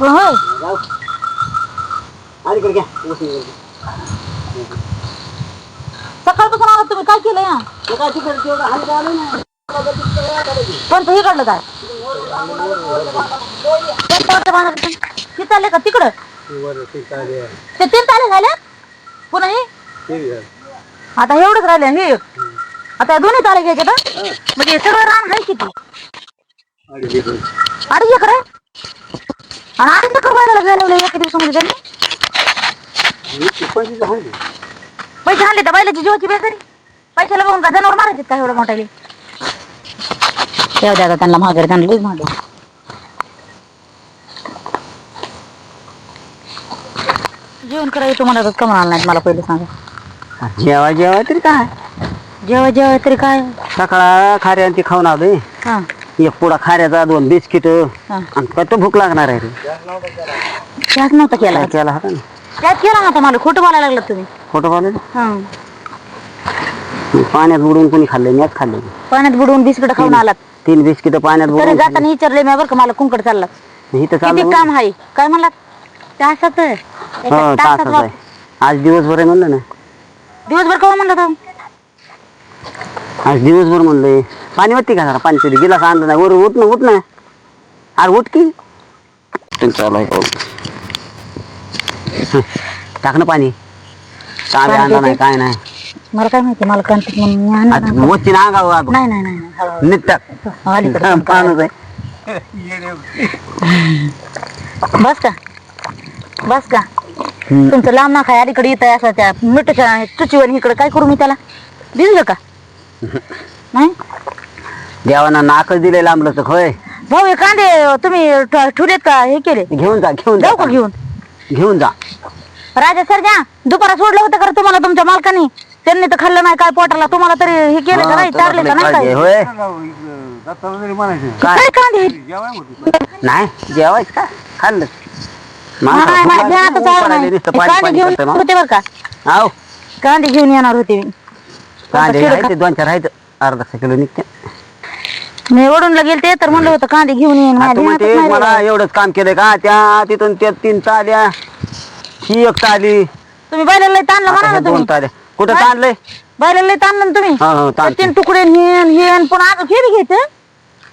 होय जाऊ अलीकडे घ्या. उशी वर. सकाळपासून आला तुम्ही काय केलं या ते काय तिकडे तेवढं हलकं आलं ना पण हे काढलं काय? हे चालले का? तिकडं? ते तीन ताले झाल्या पुन्हा हे? आता एवढंच राहिले हे. आता हे दोन्ही ताले घ्यायचे का म्हणजे हे सगळं रान आहे किती? अडीच एकर आहे? आणि अडीच एकर व्हायला घालवलं एका दिवसामध्ये त्यांनी पैसे आणले तर बैलाची जीवाची बेकारी पैशाला बघून का जनावर मारायचे का एवढं मोठ्याले ठेव द्या त्यांना माघारी त्यांना लईच मागे जेवण करायचं तुम्हाला कमी आलं नाही मला पहिले सांगा जेवा जेवा तरी काय? जेव्हा जेव्हा तरी काय? सकाळ खाऱ्या ती खाऊन आलोय. हा. एक पुडा खाऱ्याचा दोन बिस्किट. आणि तो भूक लागणार आहे रे. त्याच नव्हता केला. काय केला होता ना. त्याच केला नव्हता मला. खोटं बोलायला लागलं तुम्ही. खोटं हा. पाण्यात बुडून कोणी खाल्ले? मॅच खाल्ले. पाण्यात बुडवून बिस्किट खाऊन आलात. तीन बिस्किट पाण्यात तरी बुडून जाताना विचारले मी बरं का मला कुंकड चालला. इथं किती चाललं. काम आहे? काय म्हणलात? तासात हो तासात आहे. आज दिवसभर आहे म्हणलं ना. दिवसभर कवा म्हणलं तुम्ही आज दिवसभर म्हणलंय पाणी वाटते का जरा पाणी तरी गिलास आणलं नाही वर उठ ना उठ ना अरे उठ की चालू आहे हं, टाक ना पाणी आणला नाही? काय नाही मला काय माहिती मला कांतिक म्हणून मी आणलं आता नाही. वरती ना अंगावर आग. नाही नाही नाही नाही. हळूहळू. नीट टाक अलीकडे हं. पाणच आहे बस का बस का हं. तुमचं लांब ना खाय अलीकडे येत असं त्या मिठाच्या चुचीवर इकडे काय करू मी त्याला दिलं का नाही? देवानं नाकच दिले लांबलं तर होय. भाऊ हे कांदे तुम्ही ठ- ठेवलेत का? हे केले. घेऊन जा घेऊन जाऊ का घेऊन? घेऊन जा. राजा सर द्या दुपारा सोडलं होतं का रे तुम्हाला तुमच्या मालकानी. त्यांनी तर खाल्लं नाही काय पोटाला? तुम्हाला तरी हे केलं का हा, नाही चारले का नाही काळजी काय? आहे, होय? काय काय? कांदे? नाही जेवायच का? खाल्लं. नाही, आता नाही. हे कांदे घेऊन करतंय येणार मग. होते बरं का? आव कांदे घेऊन येणार होते मी. कांदे आहेत ते दोन चार आहेत. अर्धा किलो निघते. मी ओढून गेले ते तर म्हणलं होतं कांदे घेऊन येईन. माझ्या तू म्हणते ध्यानातच नाही मला राहिलं. एवढंच काम केलंय का? त्या तिथून त्या तीन चाल्या ही एक चाली. तुम्ही बैलाला ताणलं आता म्हणा ना दोन तुम्ही. चाल्या. कुठं? ताणलंय? बैलाला लय ताणलं ना तुम्ही. हो हो ताणते तीन तुकडे हेन पण अजून हे बी घ्यायचं?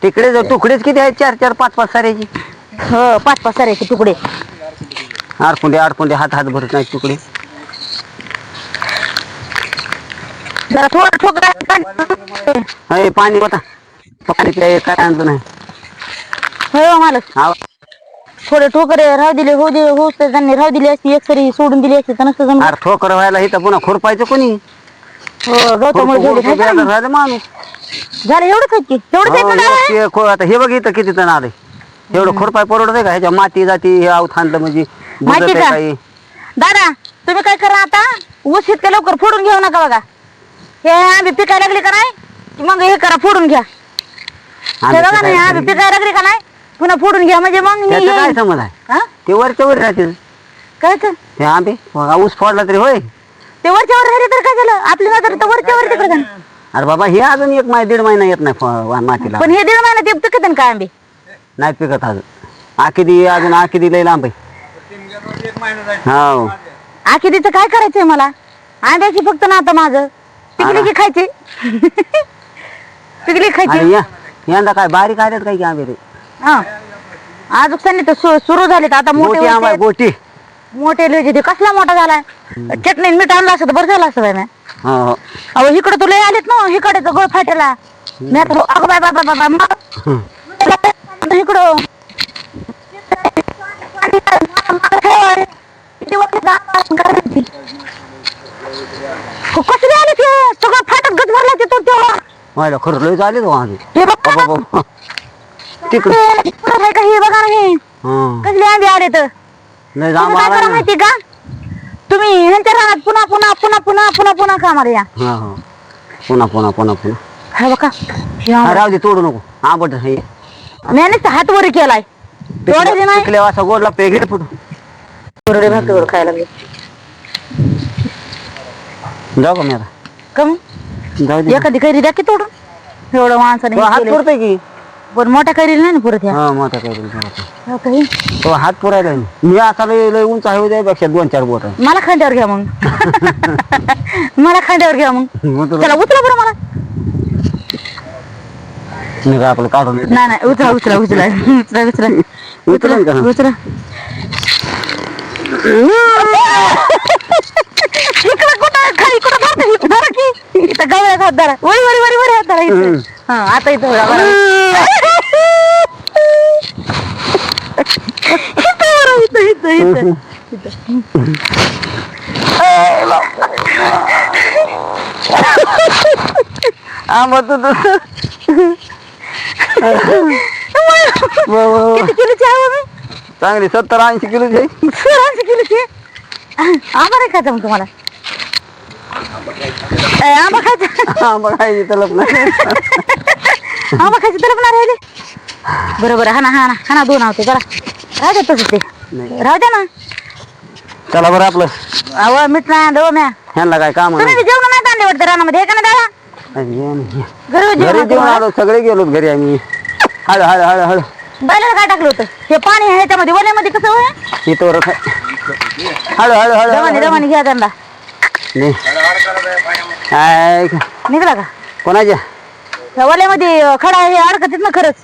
तिकडे जर तुकडेच किती आहेत? चार चार पाच पाच साऱ्याची. हो पाच पाच साऱ्याचे तुकडे. आडकुंडे आडकुंडे हात हात भरत नाही तुकडे. जरा थोडं ठोकर हे पाणी होता पाणी प्याय काय आणलं नाही. हो मालक आव. थोडे ठोकरे राहू दिले हो दे हो त्यांनी राहू दिली असती एक सरी सोडून दिली असती तर नसतं जमलं अरे ठोकर व्हायला इथं पुन्हा खुरपायचं कोणी? हो गौतम खुरपू- जेवढे खुरपू खायचं बेजार ना. झालं माणूस झालं एवढंच की हो? ते खो- आता हे बघ इथं किती तण आले. एवढं खुरपाय परवडत आहे का? ह्याच्या माती जाती हे आऊत आणलं म्हणजे बुजत माहिती आहे का? काही. दादा तुम्ही काय करा आता? ऊस इतक्या लवकर फोडून घेऊ नका बघा. हे आंबे पिकायला लागले का नाही? की मग हे करा फोडून घ्या. हे बघा नाही पिकायला आंबे पिकायला लागले का नाही? पुन्हा फोडून घ्या म्हणजे मग मी त्याचं काय येईन. समज आहे? हा? ते वरच्या वर राहते काय तर? ते आंबे? ऊस फोडला तरी होय. ते वरच्यावर राहिले तर काय झालं? आपली नजर तर वरच्यावर तिकडे जाणार. अरे बाबा हे अजून एक माय दीड महिना येत नाही फ- वा- मातीला. पण हे दीड महिना ते पिकत ना काय आंबे? नाही पिकत अजून. आखिदी अजून आखिदी लई लांब आहे. हो आखिदीचं काय करायचंय मला? आंब्याची फक्त ना आता माझं. पिकली की खायची? पिकली की खायची? आणि या यंदा काय बारीक आलेत काय की आंबे रे हा. आज त्यांनी तर सु- सुरू झाले तर आता मोठे गोटी आंबा आहे, व्हायचे. गोटी. मोठे लय ते कसला मोठा झालाय चटणी मीठ आणलं असतं बरं झालं असतं म्या. हो हो. अहो इकडे तुला आलेत ना इकडे तर गळ फाटेला मी आता अगं बाय बाय बाय बाय मग. इकडं. कसले आले ते? सगळं फाटत गच भरला ते तो तेव्हा व्हायला खरं लय हे बघ बाबा. तिकडे. आहे का हे बघा ना हे. हं. कसले आंबे आले तर लय तुम्ही जांब काय आला करा ना माहिती का? तुम्ही ह्यांच्या रानात पुन्हा पुन्हा पुन्हा पुन्हा पुन्हा पुन्हा कामाला या. हा हो. पुन्हा पुन्हा पुन्हा पुन्हा. हे बघा. हे आंबा. राहू दे तोडू नको. आंबट हे. मी नुसतं हात वर केलाय. तोडायचे नाही. पिकले असा गोड लागतो घे फुटू कोरडे भाकरीवर खायला लागले जाऊ का मी आता? कमी जाऊ दे. एखादी कैरी द्या की तोडून? एवढं माणसाने तो हे हात केलंय. पुरतोय की. पण मोठ्या कैरी नाही ना पुरत ह्या हा मोठा काही हो तो हात पुरायला. मी असा लय लय उंच आहे त्यापेक्षा दोन चार बोट आहे. मला खांद्यावर घ्या मग. मला खांद्यावर घ्या मग. मग तुला चला उचला बरं मला. निघा आपलं काढून. नाही नाही उचला उचला उचला उचला उचला उचलेन का? उचला इकडं कुठं खाली कुठं धरता इथं धरा की इथं गवळ्यात हात धरा वरी वरी वरी वरी हात धरा इथं. हा आता इथं. इथं बरं, इथं इथं इथं. आंबा तू तू किती किलोची आहे मी चांगली सत्तर ऐंशी किलोची आहे. सरांची किलोची आंबा नाही खायचा मग तुम्हाला. ए, आंबा खायचा. आंबा खायची तलप नाही. आंबा खायची तर पण राहिले. बरोबर हा ना हा ना हा ना दोन आवते जरा राहू दे तसं ते. नाही. राहू दे ना. चला बरं आपलं. अहो मीठ नाही आणलं हो म्या ह्यांना काय काम तुम्ही नाही. बी जेवण नाही आणले वाटतं रानामध्ये हे का नाही दादा? घरी घरी जेवण जेवण आलो सगळे गेलो घरी आम्ही. हळ हळ हळ हळ. बैलाला काय टाकलं होतं? हे पाणी आहे ह्याच्यामध्ये वल्यामध्ये कसं होय? इथवर हळू हळू हळू दमाने हळू. दमाने घ्या त्यांना. नाही. काय निघला का? कोणाच्या? त्या वल्यामध्ये अं, खडा हे अडकत ना खरंच.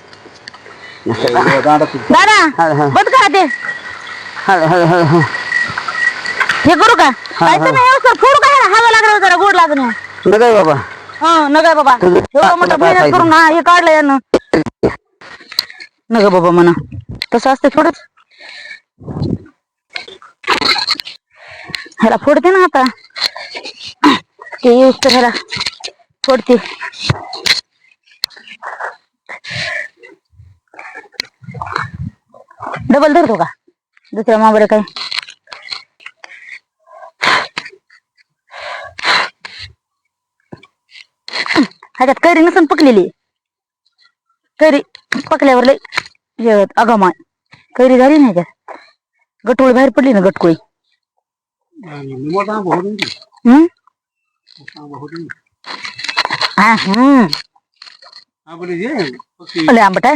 दादा बंद करा ते. हळ हळ हळ हळ हे करू का? हा. फोडू का ह्याला? हवा लागलं जरा गोड नाही नका बाबा. हा नका बाबा. तुझं- एवढं मोठं तुला काय मेहनत करून हा हे काढलं यानं. नका बाबा म्हणा. तसं असतं थोडंच. ह्याला फोडते ना आता. ते येऊस तर ह्याला. फोडते. डबल धरतो का? दुसऱ्या माबर काय? ह्याच्यात कैरी नसून पकलेली. कैरी पकल्यावर लय हे अगमाय कैरी झाली ना ह्याच्यात. गटोळी बाहेर पडली ना गटकोळी हम्म हा हम्म लय आंबट.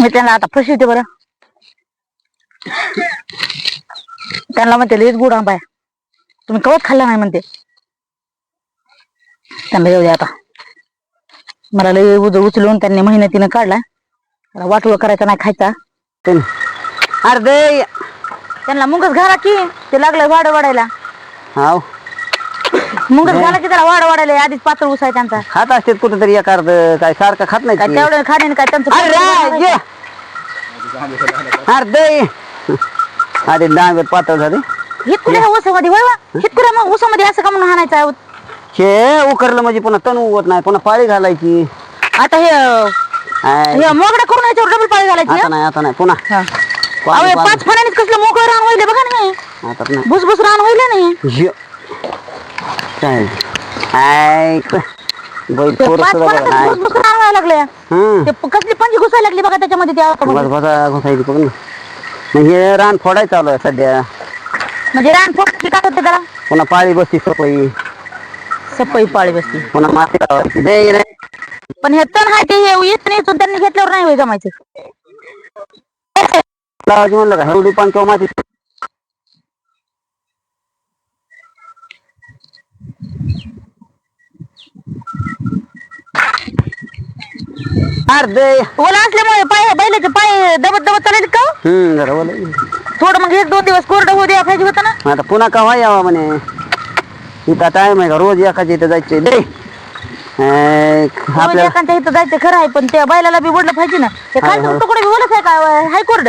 मी त्यांना आता फसवते बरं त्यांना म्हणते लईच गोड आंबा आहे तुम्ही कवच खाल्ला नाही म्हणते त्यांना येऊ दे आता मला लई उचलून त्यांनी मेहनतीनं काढला वाटोळ करायचा नाही खायचा. चल. अर्धे त्यांना मुंगच घाला की ते लागलं वाढ वाढायला. हाव. मुंगच घाला की त्याला वाढ वाढायला आधीच पातळ उस आहे त्यांचा. खात असते कुठेतरी एक अर्ध काय सारखं खात नाही काय ते. तेवढं खाणे काय त्यांचं अरे ये. अर्धे अरे डांबेत पातळ झाले. हितकुले ह्या ऊसामध्ये होय वा. हितकुले मग ऊसामध्ये असं का म्हणून हाणायचं आहे? हे उकरलं म्हणजे पुन्हा तण उगवत नाही पुन्हा पाळी घालायची. आता हे आय, हे मोगडा करून याच्यावर डबल पाळी घालायची आता नाही आता नाही. पुन्हा. हा. अहो, पाणी- हे पाणी. पाच फणानीच कसलं मोकळं रान होईल बघा ना. आता नाही. भुसभुस रान होईल नाही ये. काय? ऐक. बैल ते पोरं पाच सुद्धा बघा फणाचं नाही भुसभुस रान व्हायला लागले. ते प- कसली पंजी घुसायला लागली बघा त्याच्यामध्ये त्या बस बसा घुसायची बघ ना. हे रान फोडाय चालू आहे सध्या. म्हणजे रान फोडली काय होतं त्याला पुन्हा पाळी बसती सपई. सपई पाळी बसली पुन्हा माती लावायची. पण हे तण आहे ते हे येत नाही इथून त्यांनी घेतल्यावर नाही होय जमायचं. लावायची म्हणलं का? एवढी पण किंवा माती अर्धे. ओला असल्यामुळे पाय बैलाचे पाय दबत दबत चालायचे का? हम्म जरा बोल थोडं मग एक दोन दिवस कोरडं होऊ द्या पाहिजे होतं ना. आता पुन्हा कवा यावा म्हणे? इथं टाइम आहे का? रोज एकाच्या इथं जायचे दे. आपल्याला एकांच्या इथं जायचं खरं आहे पण त्या बैलाला बी बोललं पाहिजे ना. ते खालचं तुकडे बी बोलत आहे का हाय कोरड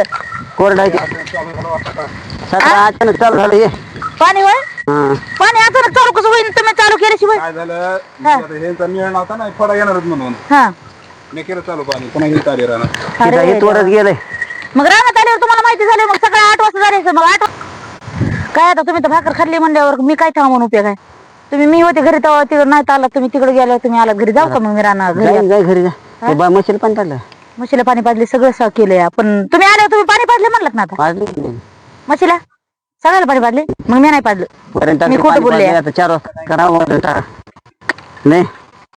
कोरडायचे सकाळ अचानक चालू झालं पाणी हा. पाणी अचानक चालू कसं होईल तुम्ही चालू केल्याशिवाय. काय झालं? आता ह्यांचा मेळ नव्हता ना फोडा येणारच म्हणून. हा. मी केलं चालू पाणी पुन्हा हे आले राहणार. तिथं अरे इथवरच गेलंय. मग रानात आल्यावर तुम्हाला माहिती झाली मग सकाळी आठ वाजता जायचं मग आठ वा- काय आता तुम्ही तर भाकर खाल्ली म्हणल्यावर मी काय थांबून उपयोग आहे? तुम्ही मी होते घरी तेव्हा तिकडे नाही आला. तुम्ही तिकडे गेल्यावर तुम्ही आला. घरी जाऊ का मग मी राहणार घरी जाय घरी जा. ते बा पण टाकलं म्हशीला पाणी पाजले सगळं स- केलंय पण तुम्ही आल्यावर तुम्ही पाणी पाजले म्हणलात ना आता? पाजली म्हशीला सगळ्याला पाणी पाडले मग मी नाही पाडलं पर्यंत मी खोटं पाणी बोलले. आता चार वाजता करावं. नाही.